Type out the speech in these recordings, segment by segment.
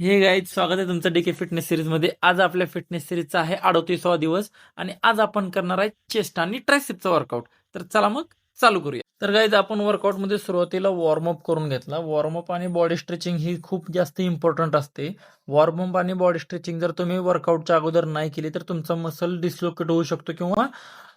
हे गाईज स्वागत आहे तुमचं डीके फिटनेस सिरीजमध्ये आज आपल्या फिटनेस सिरीजचा आहे अडोतीसवा दिवस आणि आज आपण करणार आहे चेस्ट आणि ट्रायसिपचा वर्कआउट तर चला मग चालू करूया. तर गाईज आपण वर्कआउटमध्ये सुरुवातीला वॉर्मअप करून घेतला. वॉर्मअप आणि बॉडी स्ट्रेचिंग ही खूप जास्त इम्पॉर्टंट असते. वॉर्मअप आणि बॉडी स्ट्रेचिंग जर तुम्ही वर्कआउटच्या अगोदर नाही केली तर तुमचा मसल डिस्लोकेट होऊ शकतो किंवा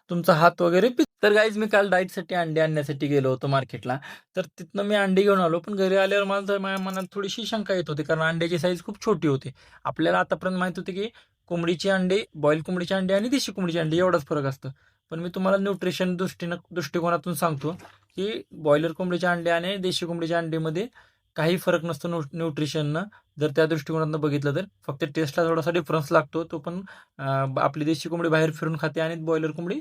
तुमचा हात वगैरे पिक तर गाईज मी काल डाईटसाठी अंडे आणण्यासाठी गेलो होतो मार्केटला तर तिथनं मी अंडी घेऊन आलो पण घरी आल्यावर मला तर माझ्या मनात थोडीशी शंका येत होती कारण अंड्याची साईज खूप छोटी होती. आपल्याला आतापर्यंत माहीत होती की कोंबडीचे अंडे बॉईल कोंबडीचे अंडे आणि देशी कोंबडीचे अंडे एवढाच फरक असतं. पण मी तुम्हाला न्यूट्रिशन दृष्टीनं दृष्टिकोनातून सांगतो की बॉयलर कोंबडीचे अंडे आणि देशी कोंबडीच्या अंडेमध्ये काही फरक नसतो न्यू न्यूट्रिशननं. जर त्या दृष्टिकोनातून बघितलं तर फक्त टेस्टला थोडासा डिफरन्स लागतो. तो पण आपली देशी कोंबडी बाहेर फिरून खाते आणि बॉयलर कोंबडी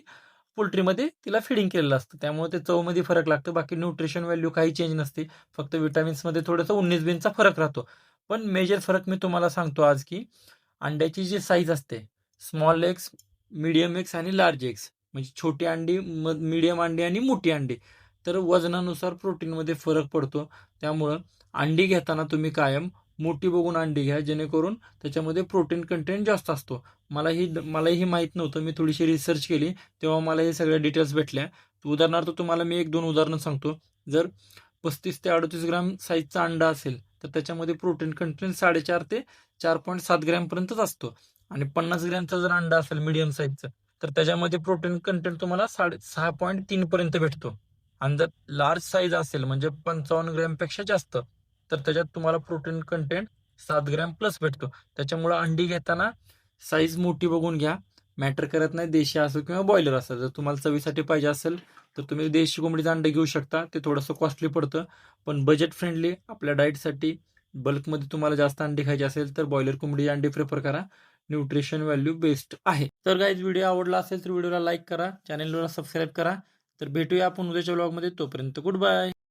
पोल्ट्रीमध्ये तिला फिडिंग केलेलं असतं. त्यामुळे ते चवमध्ये फरक लागतो. बाकी न्यूट्रिशन व्हॅल्यू काही चेंज नसते. फक्त विटामिन्समध्ये थोडंसं उन्नीस बिनचा फरक राहतो. पण मेजर फरक मी तुम्हाला सांगतो आज की अंड्याची जी साईज असते स्मॉल एग्स मिडियम एग्स आणि लार्ज एग्स म्हणजे छोटी अंडी मिडियम अंडी आणि मोठी अंडी तर वजनानुसार प्रोटीनमध्ये फरक पडतो. त्यामुळं अंडी घेताना तुम्ही कायम मोठी बघून अंडी घ्या जेणेकरून त्याच्यामध्ये प्रोटीन कंटेंट जास्त असतो. मला ही मलाही माहीत नव्हतं. मी थोडीशी रिसर्च केली तेव्हा मला हे सगळ्या डिटेल्स भेटल्या. उदाहरणार्थ तुम्हाला मी एक दोन उदाहरणं सांगतो. जर पस्तीस ते अडतीस ग्राम साईजचा अंडा असेल तर त्याच्यामध्ये प्रोटीन कंटेंट साडेचार ते चार पॉईंट सात ग्रॅमपर्यंतच असतो. आणि पन्नास ग्रॅमचा जर अंडा असेल मिडियम साईजचा तर त्याच्यामध्ये प्रोटीन कंटेंट तुम्हाला साडे सहा पॉईंट तीनपर्यंत भेटतो. आणि जर लार्ज साईज असेल म्हणजे पंचावन्न ग्रॅमपेक्षा जास्त तर त्याच्यात तुम्हाला प्रोटीन कंटेंट सात ग्रॅम प्लस भेटतो. त्याच्यामुळं अंडी घेताना साईज मोठी बघून घ्या. मॅटर करत नाही देशी असो किंवा बॉयलर असो. जर तुम्हाला चवीसाठी पाहिजे असेल तर तुम्ही देशी कोंबडीचं अंडे घेऊ शकता. ते थोडंसं कॉस्टली पडतं. पण बजेट फ्रेंडली आपल्या डाईटसाठी बल्कमध्ये तुम्हाला जास्त अंडी खायची असेल तर बॉयलर कोंबडी अंडी प्रिफर करा. न्यूट्रिशन व्हॅल्यू बेस्ट आहे. तर काही व्हिडिओ आवडला असेल तर व्हिडिओला लाईक करा. चॅनेलला सबस्क्राईब करा. तर भेटूया आपण उद्याच्या ब्लॉगमध्ये तोपर्यंत गुड बाय